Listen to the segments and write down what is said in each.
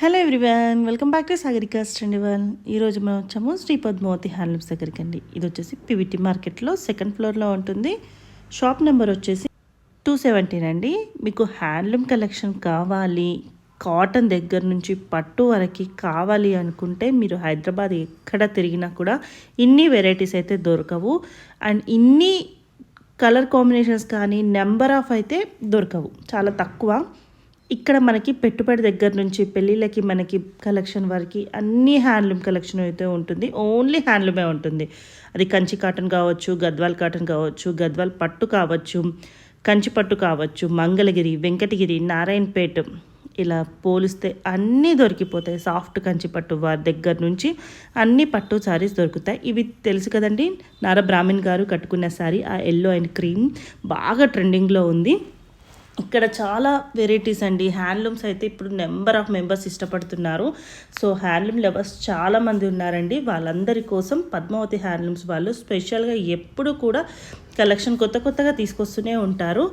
Hello everyone welcome back to అండి one ఈరోజు మనం వచ్చాము శ్రీ పద్మావతి హ్యాండ్లూమ్స్ దగ్గరికి అండి. ఇది వచ్చేసి పివిటి మార్కెట్లో సెకండ్ ఫ్లోర్లో ఉంటుంది. షాప్ నెంబర్ వచ్చేసి టూ సెవెంటీన్ అండి. మీకు హ్యాండ్లూమ్ కలెక్షన్ కావాలి కాటన్ దగ్గర నుంచి పట్టు వరకు కావాలి అనుకుంటే మీరు హైదరాబాద్ ఎక్కడ తిరిగినా కూడా ఇన్ని వెరైటీస్ అయితే దొరకవు. అండ్ ఇన్ని కలర్ కాంబినేషన్స్ కానీ నెంబర్ ఆఫ్ అయితే దొరకవు. చాలా తక్కువ. ఇక్కడ మనకి పెట్టుబడి దగ్గర నుంచి పెళ్ళిళ్ళకి మనకి కలెక్షన్ వరకు అన్ని హ్యాండ్లూమ్ కలెక్షన్ అయితే ఉంటుంది. ఓన్లీ హ్యాండ్లూమే ఉంటుంది. అది కంచి కాటన్ కావచ్చు గద్వాల్ కాటన్ కావచ్చు గద్వాల్ పట్టు కావచ్చు కంచి పట్టు కావచ్చు మంగళగిరి వెంకటగిరి నారాయణపేట ఇలా పోలిస్తే అన్నీ దొరికిపోతాయి. సాఫ్ట్ కంచి పట్టు వారి దగ్గర నుంచి అన్ని పట్టు శారీస్ దొరుకుతాయి. ఇవి తెలుసు కదండి నారా బ్రాహ్మణ్ గారు కట్టుకున్న శారీ ఆ ఎల్లో అండ్ క్రీమ్ బాగా ట్రెండింగ్లో ఉంది. ఇక్కడ చాలా వెరైటీస్ అండి. హ్యాండ్లూమ్స్ అయితే ఇప్పుడు నెంబర్ ఆఫ్ మెంబర్స్ ఇష్టపడుతున్నారు. సో హ్యాండ్లూమ్ లవర్స్ చాలామంది ఉన్నారండి. వాళ్ళందరి కోసం పద్మావతి హ్యాండ్లూమ్స్ వాళ్ళు స్పెషల్గా ఎప్పుడు కూడా కలెక్షన్ కొత్త కొత్తగా తీసుకొస్తూనే ఉంటారు.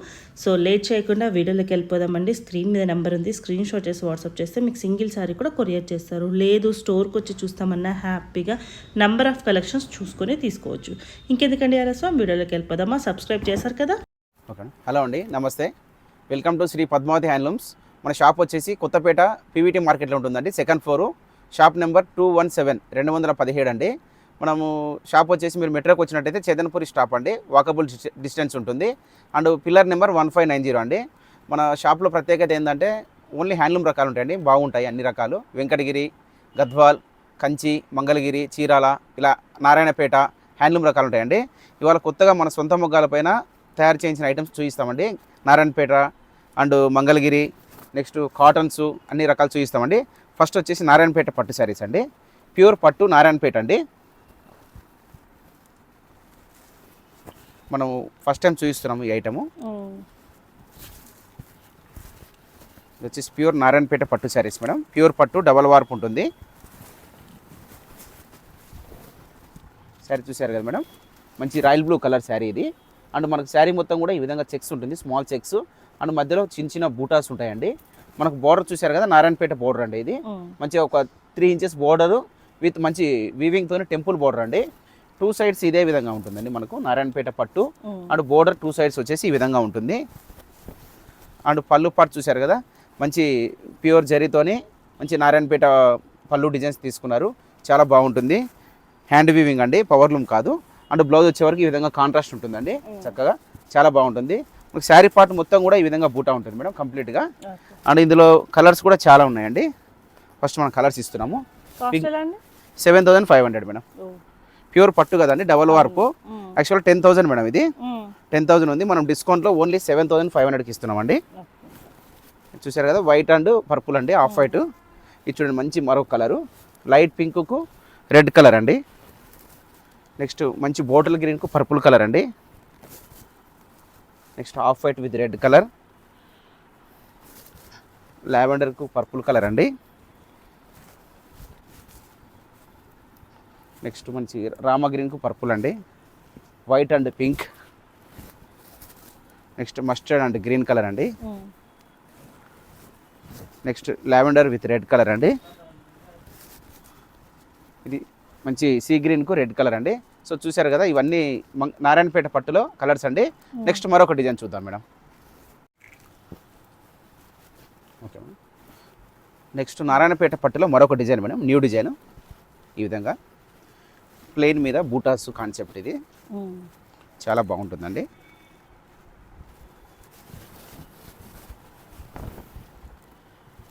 సో లేట్ చేయకుండా వీడియోలోకి వెళ్ళిపోదామండి. స్క్రీన్ మీద నెంబర్ ఉంది. స్క్రీన్ షాట్ చేసి వాట్సాప్ చేస్తే మీకు సింగిల్ సారీ కూడా కొరియర్ చేస్తారు. లేదు స్టోర్కి వచ్చి చూస్తామన్నా హ్యాపీగా నెంబర్ ఆఫ్ కలెక్షన్స్ చూసుకొని తీసుకోవచ్చు. ఇంకెందుకండి ఆలస్యం వీడియోలోకి వెళ్ళిపోదామా? సబ్స్క్రైబ్ చేశారు కదా? హలో అండి. నమస్తే. Welcome to Shri Padmavathi handlooms. మన షాప్ వచ్చేసి కొత్తపేట పీవీటీ మార్కెట్లో ఉంటుందండి second floor. Shop number two one seven రెండు వందల పదిహేడు అండి. మనము షాప్ వచ్చేసి మీరు మెట్రోకి వచ్చినట్టయితే చేతన్పూరి స్టాప్ అండి. వాకబుల్ డిస్టెన్స్ ఉంటుంది. And pillar number one five nine zero అండి. మన షాప్లో ప్రత్యేకత ఏంటంటే ఓన్లీ హ్యాండ్లూమ్ రకాలు ఉంటాయండి. బాగుంటాయి అన్ని రకాలు. వెంకటగిరి గద్వాల్ కంచి మంగళగిరి చీరాల ఇలా నారాయణపేట హ్యాండ్లూమ్ రకాలు ఉంటాయండి. ఇవాళ కొత్తగా మన సొంత మొగ్గాల పైన తయారు చేయించిన items చూపిస్తామండి. Narayanpet and Mangalagiri next cottons అన్ని రకాలు చూపిస్తామండి. ఫస్ట్ వచ్చేసి నారాయణపేట పట్టు శారీస్ అండి. ప్యూర్ పట్టు నారాయణపేట అండి. మనం ఫస్ట్ టైం చూపిస్తున్నాము ఈ ఐటము. వచ్చేసి ప్యూర్ నారాయణపేట పట్టు శారీస్ మేడం. ప్యూర్ పట్టు డబల్ వార్ప్ ఉంటుంది. శారీ చూశారు కదా మేడం? మంచి రాయల్ బ్లూ కలర్ శారీ ఇది. అండ్ మనకు శారీ మొత్తం కూడా ఈ విధంగా చెక్స్ ఉంటుంది స్మాల్ చెక్స్. అండ్ మధ్యలో చిన్న చిన్న బూటాస్ ఉంటాయండి. మనకు బోర్డర్ చూశారు కదా నారాయణపేట బోర్డర్ అండి ఇది. మంచిగా ఒక త్రీ ఇంచెస్ బోర్డర్ విత్ మంచి వీవింగ్తో టెంపుల్ బోర్డర్ అండి. టూ సైడ్స్ ఇదే విధంగా ఉంటుందండి మనకు నారాయణపేట పట్టు. అండ్ బోర్డర్ టూ సైడ్స్ వచ్చేసి ఈ విధంగా ఉంటుంది. అండ్ పళ్ళు పార్ట్ చూశారు కదా మంచి ప్యూర్ జరీతోని మంచి నారాయణపేట పళ్ళు డిజైన్స్ తీసుకున్నారు. చాలా బాగుంటుంది. హ్యాండ్ వీవింగ్ అండి పవర్ లూమ్ కాదు. అండ్ బ్లౌజ్ వచ్చే వరకు ఈ విధంగా కాంట్రాస్ట్ ఉంటుందండి చక్కగా. చాలా బాగుంటుంది. మీకు శారీ పార్ట్ మొత్తం కూడా ఈ విధంగా బూటా ఉంటుంది మేడం కంప్లీట్గా. అండ్ ఇందులో కలర్స్ కూడా చాలా ఉన్నాయండి. ఫస్ట్ మనం కలర్స్ ఇస్తున్నాము. Seven thousand five hundred madam. Pure పట్టు కదండి double warp. Actual ten thousand madam ఇది. టెన్ థౌసండ్ ఉంది. మనం డిస్కౌంట్లో ఓన్లీ సెవెన్ థౌసండ్ ఫైవ్ హండ్రెడ్కి ఇస్తున్నామండి. చూసారు కదా వైట్ అండ్ పర్పుల్ అండి ఆఫ్ వైట్. ఇది చూడండి మంచి మరొక కలరు. లైట్ పింక్కు రెడ్ కలర్ అండి. నెక్స్ట్ మంచి బాటిల్ గ్రీన్కు పర్పుల్ కలర్ అండి. Next off white with red colour. లావెండర్కు purple colour అండి. నెక్స్ట్ మంచి రామ గ్రీన్కు పర్పుల్ అండి. White and pink. Next mustard and green colour అండి. Next lavender with red colour అండి. ఇది మంచి సీ గ్రీన్కు రెడ్ కలర్ అండి. సో చూశారు కదా ఇవన్నీ మం- నారాయణపేట పట్టులో కలర్స్ అండి. నెక్స్ట్ మరొక డిజైన్ చూద్దాం madam. Okay madam. Next Narayanpet పట్టులో మరొక డిజైన్ మేడం న్యూ డిజైన్. ఈ విధంగా. ప్లెయిన్ మీద బూటాస్ కాన్సెప్ట్ ఇది. చాలా బాగుంటుందండి.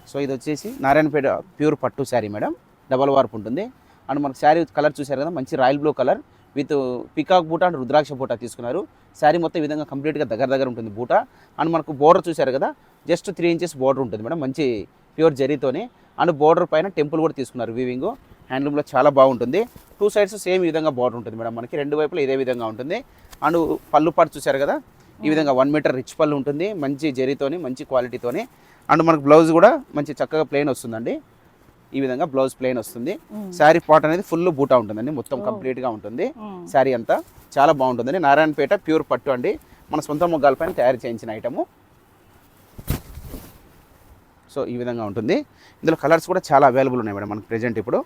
సో ఇది వచ్చేసి నారాయణపేట ప్యూర్ పట్టు శారీ మేడం. డబల్ వార్ప్ ఉంటుంది. అండ్ మనకు శారీ కలర్ చూశారు కదా మంచి royal blue colour. With peacock బూట and రుద్రాక్ష బూట తీసుకున్నారు. శారీ మొత్తం ఈ విధంగా కంప్లీట్గా దగ్గర దగ్గర ఉంటుంది బూట. అండ్ మనకు బోర్డర్ చూశారు కదా జస్ట్ త్రీ ఇంచెస్ బోర్డర్ ఉంటుంది మేడం మంచి ప్యూర్ జరీతోనే. అండ్ బోర్డర్ పైన టెంపుల్ కూడా తీసుకున్నారు వీవింగ్ హ్యాండ్లూమ్లో చాలా బాగుంటుంది. టూ సైడ్స్ సేమ్ ఈ విధంగా బోర్డర్ ఉంటుంది మేడం మనకి రెండు వైపులా ఇదే విధంగా ఉంటుంది. అండ్ పళ్ళు పాటు చూశారు కదా ఈ విధంగా వన్ మీటర్ రిచ్ పళ్ళు ఉంటుంది మంచి జరీతోని మంచి క్వాలిటీతోని అండ్ మనకు బ్లౌజ్ కూడా మంచి చక్కగా ప్లెయిన్ వస్తుందండి. ఈ విధంగా బ్లౌజ్ ప్లెయిన్ వస్తుంది. శారీ పాట్ అనేది ఫుల్ బూటా ఉంటుందండి. మొత్తం కంప్లీట్గా ఉంటుంది. శారీ అంతా చాలా బాగుంటుందండి. నారాయణపేట ప్యూర్ పట్టు అండి. మన సొంత మొగ్గాల పైన తయారు చేయించిన ఐటము సో ఈ విధంగా ఉంటుంది. ఇందులో కలర్స్ కూడా చాలా అవైలబుల్ ఉన్నాయి మేడం మనకు ప్రెజెంట్ ఇప్పుడు.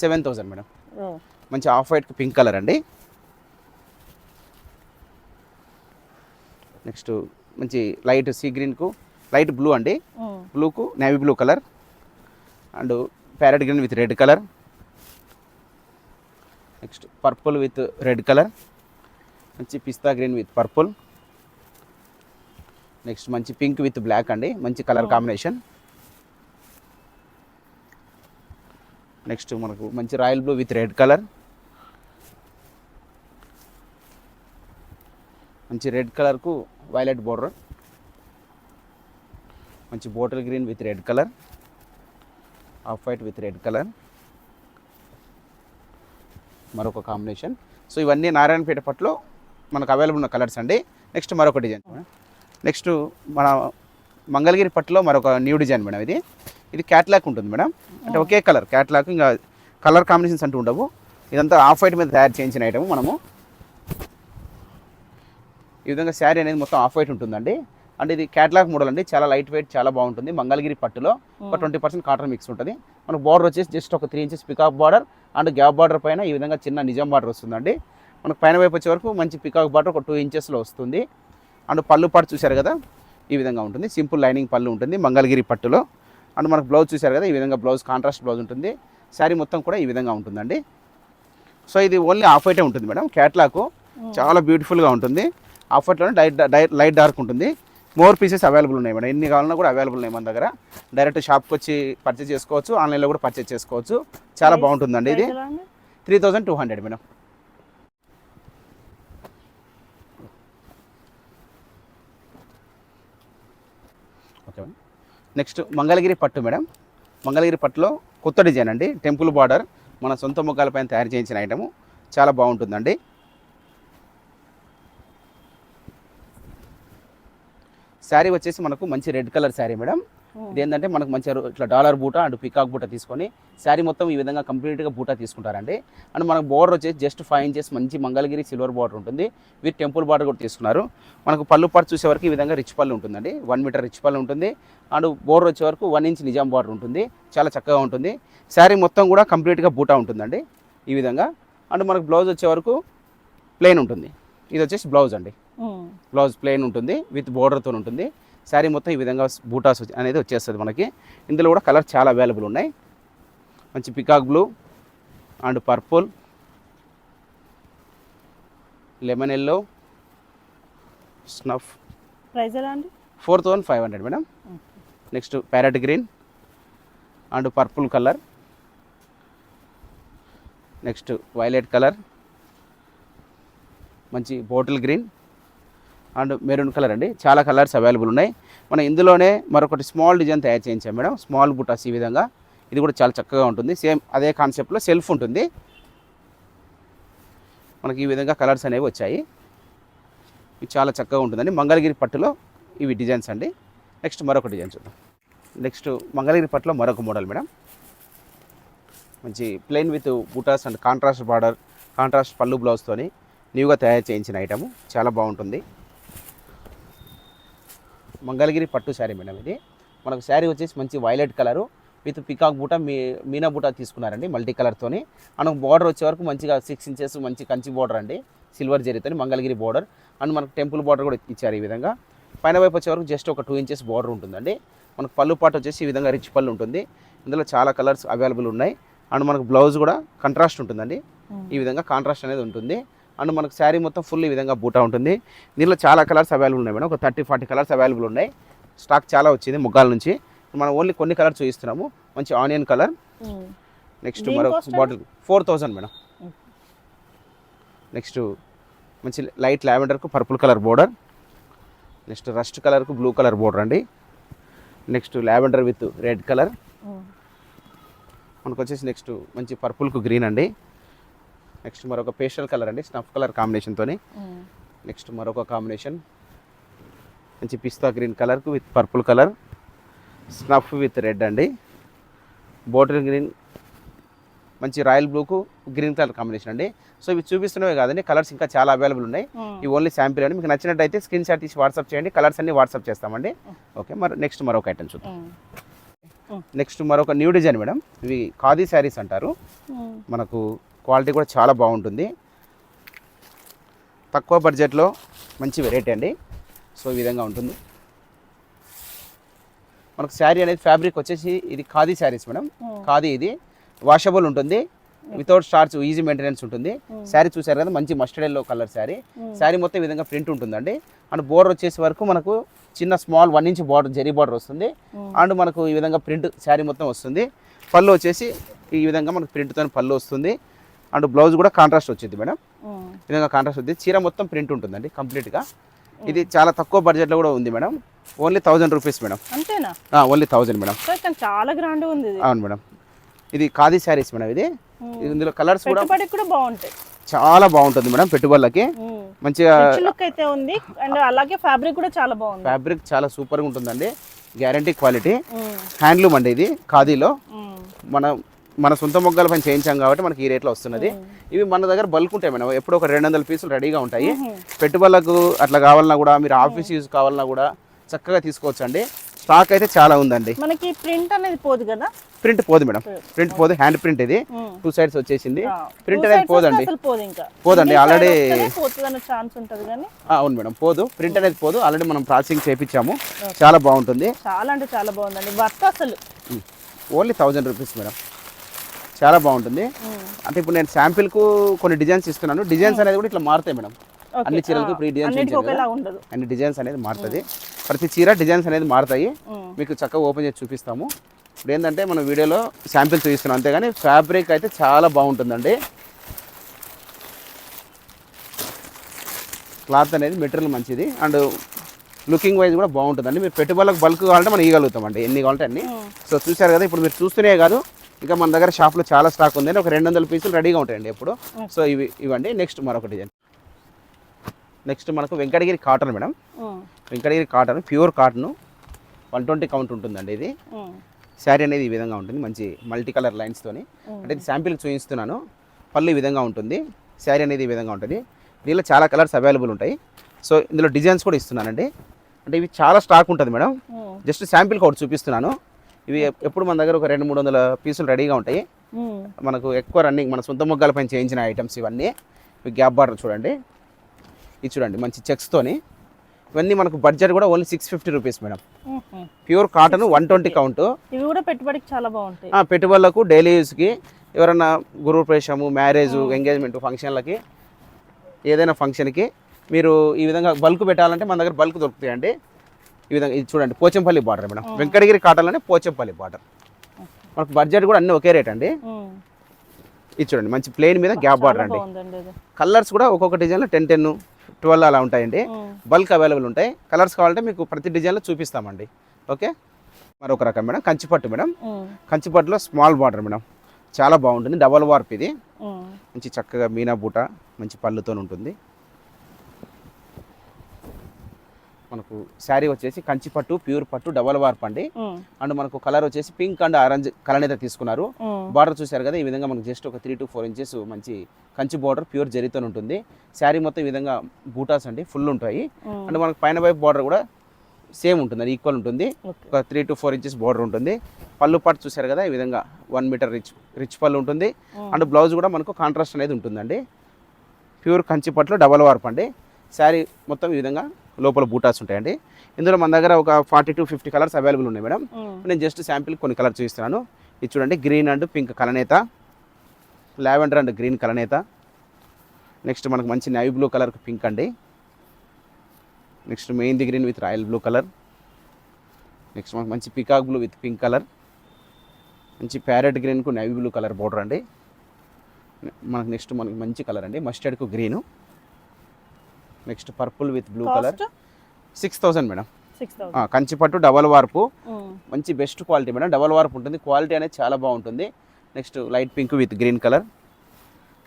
Seven thousand madam. మంచి ఆఫ్ వైట్ పింక్ కలర్ అండి. నెక్స్ట్ మంచి లైట్ సీ గ్రీన్కు లైట్ బ్లూ అండి. బ్లూకు navy blue colour and parrot green with red colour. Next purple with red colour. మంచి పిస్తా గ్రీన్ విత్ పర్పుల్. నెక్స్ట్ మంచి pink with black అండి. మంచి కలర్ కాంబినేషన్. నెక్స్ట్ మనకు మంచి royal blue with red colour. మంచి red కలర్కు వైలెట్ బోర్డర్. మంచి bottle green with red colour. Off white with red colour. మరొక కాంబినేషన్. సో ఇవన్నీ నారాయణపేట పట్లో మనకు అవైలబుల్ ఉన్న కలర్స్ అండి. నెక్స్ట్ మరొక డిజైన్. నెక్స్ట్ మన మంగళగిరి పట్టులో మరొక న్యూ డిజైన్ మేడం ఇది. ఇది క్యాట్లాక్ ఉంటుంది మేడం. అంటే ఒకే కలర్. క్యాట్లాక్ ఇంకా కలర్ కాంబినేషన్స్ అంటూ ఉండవు. ఇదంతా ఆఫ్ వైట్ మీద తయారు చేయించిన ఐటమ్ మనము. ఈ విధంగా శారీ అనేది మొత్తం ఆఫ్ వైట్ ఉంటుందండి. అంటే ఇది క్యాట్లాగ్ మోడల్ అండి. చాలా లైట్ వెయిట్ చాలా బాగుంటుంది. మంగళగిరి పట్టులో ఒక ట్వంటీ పర్సెంట్ కాటన్ మిక్స్ ఉంటుంది. మనకు బార్డర్ వచ్చేసి జస్ట్ ఒక three inches peacock border and gap border పైన ఈ విధంగా చిన్న నిజాం బార్డర్ వస్తుందండి. మనకు పైన వైపు వచ్చే వరకు మంచి పికాక్ బార్డర్ ఒక టూ ఇంచెస్లో వస్తుంది. అండ్ పళ్ళు పాటు చూశారు కదా? ఈ విధంగా ఉంటుంది. సింపుల్ లైనింగ్ పళ్ళు ఉంటుంది మంగళగిరి పట్టులో. అండ్ మనకు బ్లౌజ్ చూశారు కదా? ఈ విధంగా బ్లౌజ్ కాంట్రాస్ట్ బ్లౌజ్ ఉంటుంది. శారీ మొత్తం కూడా ఈ విధంగా ఉంటుందండి. సో ఇది ఓన్లీ ఆఫ్ వైటే ఉంటుంది మేడం. క్యాట్లాకు చాలా బ్యూటిఫుల్గా ఉంటుంది. ఆఫ్ వైట్లోనే డైట్ డైట్ లైట్ డార్క్ ఉంటుంది. మోర్ పీసెస్ అవైలబుల్ ఉన్నాయి మేడం. ఎన్ని కావాలన్నా కూడా అవైలబుల్ ఉన్నాయి మన దగ్గర. డైరెక్ట్ షాప్కి వచ్చి పర్చేస్ చేసుకోవచ్చు. ఆన్లైన్లో కూడా పర్చేస్ చేసుకోవచ్చు. చాలా బాగుంటుందండి ఇది. Three thousand two hundred madam okay madam. Next Mangalagiri పట్టు మేడం. మంగళగిరి పట్టులో కొత్త డిజైన్ అండి. టెంపుల్ బార్డర్ మన సొంత ముఖాల పైన తయారు చేయించిన ఐటము చాలా బాగుంటుందండి. శారీ వచ్చేసి మనకు మంచి రెడ్ కలర్ శారీ మేడం. ఇది ఏంటంటే మనకు మంచి ఇట్లా డాలర్ బూట అండ్ పికాక్ బూట తీసుకొని శారీ మొత్తం ఈ విధంగా కంప్లీట్గా బూట తీసుకుంటారండి. అండ్ మనకు బోర్డర్ వచ్చేసి జస్ట్ ఫైవ్ ఇంచెస్ మంచి మంగళగిరి సిల్వర్ బార్డర్ ఉంటుంది. విత్ టెంపుల్ బార్డర్ కూడా తీసుకున్నారు. మనకు పళ్ళు పాటు చూసే వరకు ఈ విధంగా రిచ్ పళ్ళు ఉంటుందండి. వన్ మీటర్ రిచ్ పళ్ళు ఉంటుంది. అండ్ బోర్డర్ వచ్చే వరకు వన్ ఇంచ్ నిజాం బార్డర్ ఉంటుంది. చాలా చక్కగా ఉంటుంది. శారీ మొత్తం కూడా కంప్లీట్గా బూటా ఉంటుందండి. ఈ విధంగా. అండ్ మనకు బ్లౌజ్ వచ్చే వరకు ప్లెయిన్ ఉంటుంది. ఇది వచ్చేసి బ్లౌజ్ అండి. బ్లౌజ్ ప్లెయిన్ ఉంటుంది విత్ బోర్డర్తో ఉంటుంది. శారీ మొత్తం ఈ విధంగా బూటాస్ అనేది వచ్చేస్తుంది మనకి. ఇందులో కూడా కలర్ చాలా అవైలబుల్ ఉన్నాయి. మంచి peacock blue and purple lemon yellow snuff price ఎలా అండి? Four thousand five hundred madam. Next parrot green and purple colour next violet colour మంచి bottle green and maroon colour అండి. చాలా కలర్స్ అవైలబుల్ ఉన్నాయి. మనం ఇందులోనే మరొకటి స్మాల్ డిజైన్ తయారు చేయించాం మేడం. స్మాల్ బుటాస్ ఈ విధంగా. ఇది కూడా చాలా చక్కగా ఉంటుంది. సేమ్ అదే కాన్సెప్ట్లో సెల్ఫ్ ఉంటుంది. మనకి ఈ విధంగా కలర్స్ అనేవి వచ్చాయి. ఇవి చాలా చక్కగా ఉంటుందండి. మంగళగిరి పట్టులో ఇవి డిజైన్స్ అండి. నెక్స్ట్ మరొక డిజైన్ చూద్దాం. నెక్స్ట్ మంగళగిరి పట్టులో మరొక మోడల్ మేడం. మంచి ప్లెయిన్ విత్ బూటాస్ అండ్ కాంట్రాస్ట్ బార్డర్ కాంట్రాస్ట్ పళ్ళు బ్లౌజ్తోని న్యూగా తయారు చేయించిన ఐటము. చాలా బాగుంటుంది. మంగళగిరి పట్టు శారీ మేడం ఇది. మనకు శారీ వచ్చేసి మంచి వైలెట్ కలరు విత్ పికాక్ బూట మీ మీనా బూట తీసుకున్నారండి మల్టీ కలర్తోని మనకు బార్డర్ వచ్చే వరకు మంచిగా సిక్స్ ఇంచెస్ మంచి కంచి బార్డర్ అండి. సిల్వర్ జరీతోని మంగళగిరి బార్డర్. అండ్ మనకు టెంపుల్ బార్డర్ కూడా ఇచ్చారు ఈ విధంగా. పైన వైపు వచ్చే వరకు జస్ట్ ఒక టూ ఇంచెస్ బార్డర్ ఉంటుందండి. మనకు పళ్ళు పాటు వచ్చేసి ఈ విధంగా రిచ్ పళ్ళు ఉంటుంది. ఇందులో చాలా కలర్స్ అవైలబుల్ ఉన్నాయి. అండ్ మనకు బ్లౌజ్ కూడా కంట్రాస్ట్ ఉంటుందండి. ఈ విధంగా కాంట్రాస్ట్ అనేది ఉంటుంది. అండ్ మనకు శారీ మొత్తం ఫుల్ ఈ విధంగా బూటా ఉంటుంది. దీనిలో చాలా కలర్స్ అవైలబుల్ ఉన్నాయి మేడం. ఒక థర్టీ ఫార్టీ కలర్స్ అవైలబుల్ ఉన్నాయి. స్టాక్ చాలా వచ్చింది ముగ్గాల నుంచి. మనం ఓన్లీ కొన్ని కలర్స్ చూపిస్తున్నాము. మంచి ఆనియన్ కలర్ నెక్స్ట్ దీని మరో cost ఎంత? Bottle four thousand madam. Next మంచి light లావెండర్కు purple colour border next rust కలర్కు blue colour border అండి. Next lavender with red colour మనకు వచ్చేసి నెక్స్ట్ మంచి పర్పుల్కు గ్రీన్ అండి. నెక్స్ట్ మరొక పేస్టల్ కలర్ అండి స్నఫ్ కలర్ కాంబినేషన్తో నెక్స్ట్ మరొక కాంబినేషన్ మంచి పిస్తా green కలర్కు with purple colour snuff with red అండి. బాటిల్ గ్రీన్ మంచి రాయల్ బ్లూకు గ్రీన్ కలర్ కాంబినేషన్ అండి. సో ఇవి చూపిస్తున్నవే కాదండి కలర్స్ ఇంకా చాలా అవైలబుల్ ఉన్నాయి. ఇవి ఓన్లీ శాంపిల్ అండి. మీకు నచ్చినట్టయితే స్క్రీన్ షాట్ తీసి వాట్సాప్ చేయండి కలర్స్ అన్ని వాట్సాప్ చేస్తామండి. ఓకే మరి నెక్స్ట్ మరొక ఐటమ్ చూద్దాం. నెక్స్ట్ మరొక న్యూ డిజైన్ మేడం ఇవి ఖాదీ శారీస్ అంటారు. మనకు క్వాలిటీ కూడా చాలా బాగుంటుంది. తక్కువ బడ్జెట్లో మంచి వెరైటీ అండి. సో ఈ విధంగా ఉంటుంది. మనకు శారీ అనేది ఫ్యాబ్రిక్ వచ్చేసి ఇది ఖాదీ శారీస్ మేడం. ఖాదీ ఇది. వాషబుల్ ఉంటుంది. వితౌట్ స్టార్చ్ ఈజీ మెయింటెనెన్స్ ఉంటుంది. శారీ చూసారు కదా మంచి mustard yellow colour sari. Sari మొత్తం ఈ విధంగా ప్రింట్ ఉంటుందండి. అండ్ బోర్డర్ వచ్చేసి వరకు మనకు చిన్న small one inch border zari border వస్తుంది. అండ్ మనకు ఈ విధంగా ప్రింట్ శారీ మొత్తం వస్తుంది. పళ్ళు వచ్చేసి ఈ విధంగా మనకు ప్రింట్తో పళ్ళు వస్తుంది. అండ్ బ్లౌజ్ కూడా కాంట్రాస్ట్ వచ్చింది మేడం. ఈ విధంగా కాంట్రాస్ట్ ఉంది చీర మొత్తం ప్రింట్ ఉంటుందండి కంప్లీట్గా ఇది చాలా తక్కువ బడ్జెట్లో కూడా ఉంది madam. Only thousand rupees madam. అంతేనా? Only thousand madam. చాలా గ్రాండ్ ఉంది అవును మేడం. ఇది ఖాదీ శారీస్ మేడం ఇది. ఇందులో కలర్స్ కూడా బాగుంటాయి. చాలా బాగుంటుంది మేడం పెట్టుబడులకి. మంచిగా లుక్ అయితే ఉంది. అండ్ అలాగే ఫ్యాబ్రిక్ కూడా చాలా బాగుంది. ఫ్యాబ్రిక్ చాలా సూపర్గా ఉంటుందండి. గ్యారంటీ క్వాలిటీ హ్యాండ్లూమ్ అండి ఇది ఖాదీలో. మన మన సొంత మొగ్గల పైన చేయించాం కాబట్టి మనకి ఈ రేట్లో వస్తున్నది. ఇవి మన దగ్గర బల్క్ ఉంటాయి మేడం. ఎప్పుడు ఒక రెండు వందల పీసులు రెడీగా ఉంటాయి. పెట్టుబడులకు అట్లా కావాలన్నా కూడా మీరు ఆఫీస్ యూజ్ కావాలన్నా కూడా చక్కగా తీసుకోవచ్చు అండి స్టాక్ అయితే చాలా ఉందండి. మనకి ప్రింట్ అనేది పోదు కదా? ప్రింట్ పోదు మేడం. ప్రింట్ పోదు. హ్యాండ్ ప్రింట్ ఇది. టూ సైడ్స్ వచ్చేసింది. ప్రింట్ అనేది పోదండి. పోదండి. ఆల్రెడీ పోతుంది అన్న ఛాన్స్ ఉంటుంది కానీ. అవును మేడం. పోదు. ప్రింట్ అనేది పోదు. ఆల్రెడీ మనం ప్రాసెసింగ్ చేయించాము చాలా బాగుంటుంది. చాలా అంటే చాలా బాగుందండి. వర్త్ అసలు. Only thousand rupees madam. చాలా బాగుంటుంది. అంటే ఇప్పుడు నేను శాంపిల్కు కొన్ని డిజైన్స్ ఇస్తున్నాను. డిజైన్స్ అనేది కూడా ఇట్లా మారుతాయి మేడం. అన్ని చీరలకు ఈ డిజైన్స్ అన్ని డిజైన్స్ అనేది మారుతుంది ప్రతి చీర డిజైన్స్ అనేది మారుతాయి. మీకు చక్కగా ఓపెన్ చేసి చూపిస్తాము. ఇప్పుడు ఏంటంటే మనం వీడియోలో శాంపిల్ చూపిస్తున్నాం. అంతేగాని ఫ్యాబ్రిక్ అయితే చాలా బాగుంటుందండి. క్లాత్ అనేది మెటీరియల్ మంచిది. అండ్ లుకింగ్ వైజ్ కూడా బాగుంటుందండి. మీరు పెట్టుబడులకు బల్క్ కావాలంటే మనం ఇవ్వగలుగుతామండి ఎన్ని కావాలంటే అన్ని. సో చూశారు కదా ఇప్పుడు మీరు చూస్తూనే కాదు. ఇంకా మన దగ్గర షాప్లో చాలా స్టాక్ ఉందండి ఒక రెండు వందల పీసులు రెడీగా ఉంటాయండి ఎప్పుడు. సో ఇవి ఇవ్వండి నెక్స్ట్ మరొక డిజైన్. నెక్స్ట్ మనకు Venkatagiri cotton madam. Venkatagiri cotton pure cotton. One twenty count ఉంటుందండి ఇది. శారీ అనేది ఈ విధంగా ఉంటుంది. మంచి మల్టీ కలర్ లైన్స్తోని అంటే ఇది శాంపిల్ చూపిస్తున్నాను. పళ్ళు ఈ విధంగా ఉంటుంది. శారీ అనేది ఈ విధంగా ఉంటుంది. దీనిలో చాలా కలర్స్ అవైలబుల్ ఉంటాయి. సో ఇందులో డిజైన్స్ కూడా ఇస్తున్నానండి. అంటే ఇవి చాలా స్టాక్ ఉంటుంది మేడం. జస్ట్ శాంపిల్ ఒకటి చూపిస్తున్నాను. ఇవి ఎప్- ఎప్పుడు మన దగ్గర ఒక రెండు మూడు వందల పీసులు రెడీగా ఉంటాయి. మనకు ఎక్కువ రన్నింగ్ మన సొంత మొగ్గల పైన చేయించిన ఐటమ్స్ ఇవన్నీ. ఇవి గ్యాప్ బార్డర్ చూడండి. ఇది చూడండి మంచి చెక్స్తోని ఇవన్నీ మనకు బడ్జెట్ కూడా only six fifty rupees madam. Pure cotton one twenty count. ఇవి కూడా పెట్టుబడికి చాలా బాగుంటాయి. పెట్టుబడులకు డైలీ యూస్కి ఎవరైనా గురు ప్రవేశము మ్యారేజ్ ఎంగేజ్మెంట్ ఫంక్షన్లకి ఏదైనా ఫంక్షన్కి మీరు ఈ విధంగా బల్క్ పెట్టాలంటే మన దగ్గర బల్క్ దొరుకుతాయండి. విధంగా ఇది చూడండి పోచంపల్లి బార్డర్ మేడం. వెంకటగిరి కాటన్లోనే పోచంపల్లి బార్డర్ మనకు బడ్జెట్ కూడా అన్ని ఒకే రేట్ అండి. ఇది చూడండి మంచి ప్లెయిన్ మీద గ్యాప్ బార్డర్ అండి. కలర్స్ కూడా ఒక్కొక్క డిజైన్లో టెన్ టెన్ ట్వెల్వ్ అలా ఉంటాయండి. బల్క్ అవైలబుల్ ఉంటాయి. కలర్స్ కావాలంటే మీకు ప్రతి డిజైన్లో చూపిస్తామండి. ఓకే మరొక రకం మేడం కంచిపట్టు మేడం. కంచిపట్టులో స్మాల్ బార్డర్ మేడం. చాలా బాగుంటుంది డబల్ వార్ప్ ఇది. మంచి చక్కగా మీనా బూట మంచి పళ్ళుతో ఉంటుంది. మనకు శారీ వచ్చేసి కంచి పట్టు ప్యూర్ పట్టు డబల్ వార్ప్ అండి. అండ్ మనకు కలర్ వచ్చేసి పింక్ అండ్ ఆరెంజ్ కలర్ అయితే తీసుకున్నారు. బార్డర్ చూశారు కదా ఈ విధంగా మనకు జస్ట్ ఒక త్రీ టు ఫోర్ ఇంచెస్ మంచి కంచి బార్డర్ ప్యూర్ జరీతో ఉంటుంది శారీ మొత్తం ఈ విధంగా బూటాస్ అండి ఫుల్ ఉంటాయి. అండ్ మనకు పైన వైపు బార్డర్ కూడా సేమ్ ఉంటుంది ఈక్వల్ ఉంటుంది. ఒక three to four inches border ఉంటుంది పళ్ళు పాటు చూశారు కదా ఈ విధంగా వన్ మీటర్ రిచ్ రిచ్ పళ్ళు ఉంటుంది. అండ్ బ్లౌజ్ కూడా మనకు కాంట్రాస్ట్ అనేది ఉంటుందండి ప్యూర్ కంచి పట్లు డబల్ వార్ప్ అండి శారీ మొత్తం ఈ విధంగా లోపల బూటాస్ ఉంటాయండి. ఇందులో మన దగ్గర ఒక forty to fifty colours available ఉన్నాయి మేడం. నేను జస్ట్ శాంపిల్ కొన్ని కలర్ చూపిస్తున్నాను. ఇది చూడండి గ్రీన్ అండ్ పింక్ కలనేత. లావెండర్ అండ్ గ్రీన్ కలనేత. నెక్స్ట్ మనకు మంచి నేవీ బ్లూ కలర్ పింక్ అండి. Next మెయిన్ది green with royal blue colour. Next మనకు మంచి peacock blue with pink colour. మంచి ప్యారెట్ గ్రీన్కు నేవీ బ్లూ కలర్ బోర్డర్ అండి. మనకు నెక్స్ట్ మనకి మంచి కలర్ అండి. మస్టర్డ్కు green. Next purple with blue colour. Six thousand madam. Kanchipattu double warp. మంచి best quality madam. Double warp ఉంటుంది. క్వాలిటీ అనేది చాలా బాగుంటుంది. Next light pink with green colour.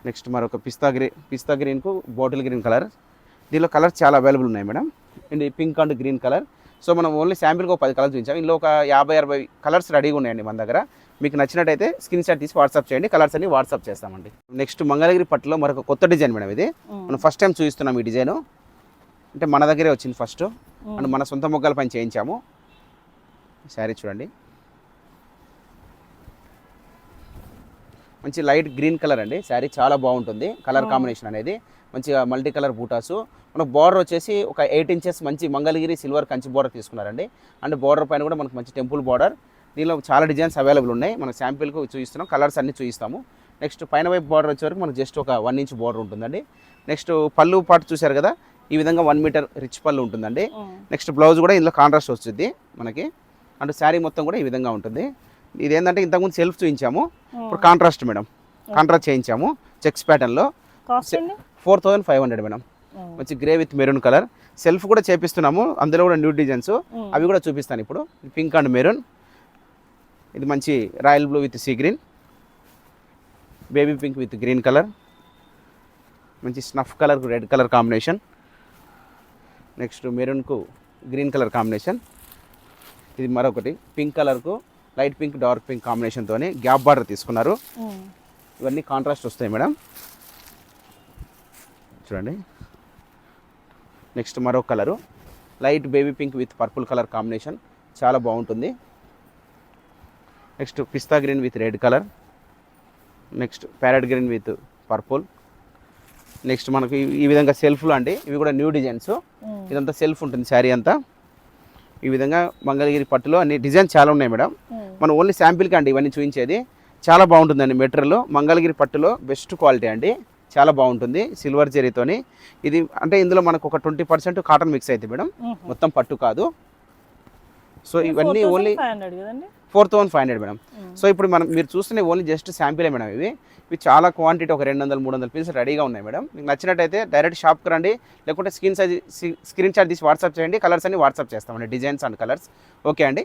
Next మరొక పిస్తా గ్రీన్ పిస్తా గ్రీన్కు బాటిల్ గ్రీన్ కలర్. దీనిలో కలర్స్ చాలా అవైలబుల్ ఉన్నాయి madam. And pink and green colour. So మనం ఓన్లీ శాంపిల్కి ఒక పది కలర్స్ చూపించాం ఇందులో ఒక యాభై అరవై కలర్స్ రెడీగా ఉన్నాయండి మన దగ్గర. మీకు నచ్చినట్టయితే స్క్రీన్ షాట్ తీసి వాట్సాప్ చేయండి కలర్స్ అన్ని వాట్సాప్ చేస్తామండి. నెక్స్ట్ మంగళగిరి పట్టులో మరొక కొత్త డిజైన్ మేడం ఇది. మనం ఫస్ట్ టైం చూపిస్తున్నాం ఈ డిజైన్. అంటే మన దగ్గరే వచ్చింది ఫస్ట్. అండ్ మన సొంత మొగ్గల పైన చేయించాము. శారీ చూడండి. మంచి లైట్ గ్రీన్ కలర్ అండి. శారీ చాలా బాగుంటుంది. కలర్ కాంబినేషన్ అనేది. మంచిగా మల్టీ కలర్ బూటాసు. మనకు బార్డర్ వచ్చేసి ఒక ఎయిట్ ఇంచెస్ మంచి మంగళగిరి సిల్వర్ కంచి బార్డర్ తీసుకున్నారండి. అండ్ బార్డర్ పైన కూడా మనకు మంచి టెంపుల్ బార్డర్. దీనిలో చాలా డిజైన్స్ అవైలబుల్ ఉన్నాయి. మనం శాంపిల్కు చూపిస్తున్నాం కలర్స్ అన్ని చూపిస్తాము. నెక్స్ట్ పైన వైపు బార్డర్ వచ్చే వరకు మనకు జస్ట్ ఒక వన్ ఇంచ్ బార్డర్ ఉంటుందండి. నెక్స్ట్ పళ్ళు పాటు చూశారు కదా ఈ విధంగా వన్ మీటర్ రిచ్ పళ్ళు ఉంటుందండి. నెక్స్ట్ బ్లౌజ్ కూడా ఇందులో కాంట్రాస్ట్ వస్తుంది మనకి. అండ్ శారీ మొత్తం కూడా ఈ విధంగా ఉంటుంది. ఇది ఏంటంటే ఇంతకుముందు సెల్ఫ్ చూపించాము. ఇప్పుడు కాంట్రాస్ట్ మేడం. కాంట్రాస్ట్ చేయించాము. చెక్స్ ప్యాటర్న్లో four thousand five hundred madam. మంచి grey with maroon colour self కూడా చేపిస్తున్నాము. అందులో కూడా న్యూ డిజైన్స్ అవి కూడా చూపిస్తాను ఇప్పుడు. పింక్ అండ్ మెరూన్ ఇది మంచి royal blue with sea green. Baby pink with green colour మంచి snuff colour red colour combination next మెరూన్కు green colour combination ఇది మరొకటి. పింక్ కలర్కు లైట్ పింక్ డార్క్ పింక్ కాంబినేషన్తో గ్యాప్ బార్డర్ తీసుకున్నారు. ఇవన్నీ కాంట్రాస్ట్ వస్తాయి మేడం. చూడండి. నెక్స్ట్ మరో colour light baby pink with purple colour combination చాలా బాగుంటుంది. Next pista green with red colour. Next parrot green with purple. Next మనకు ఈ- విధంగా సెల్ఫ్లు అండి. ఇవి కూడా న్యూ డిజైన్స్. ఇదంతా సెల్ఫ్ ఉంటుంది శారీ అంతా. ఈ విధంగా మంగళగిరి పట్టులో అన్ని డిజైన్స్ చాలా ఉన్నాయి మేడం. మనం ఓన్లీ శాంపిల్కి అండి ఇవన్నీ చూపించేది. చాలా బాగుంటుందండి మెటీరియల్. మంగళగిరి పట్టులో బెస్ట్ క్వాలిటీ అండి. చాలా బాగుంటుంది సిల్వర్ జెరీతోని. ఇది అంటే ఇందులో మనకు ఒక ట్వంటీ పర్సెంట్ కాటన్ మిక్స్ అయితే మేడం. మొత్తం పట్టు కాదు. సో ఇవన్నీ only four thousand five hundred madam. So ఇప్పుడు మనం మీరు చూస్తున్న ఓన్లీ జస్ట్ శాంపిలే మేడం ఇవి. ఇవి చాలా క్వాంటిటీ ఒక రెండు వందలు మూడు వందల పీసెస్ రెడీగా ఉన్నాయి మేడం. మీకు నచ్చినట్టయితే డైరెక్ట్ షాప్కి రండి. లేకుంటే స్క్రీన్ సైజ్ స్క్రీన్ షాట్ తీసి వాట్సాప్ చేయండి. కలర్స్ అన్ని వాట్సాప్ చేస్తామండి. డిజైన్స్ అండ్ కలర్స్ ఓకే అండి?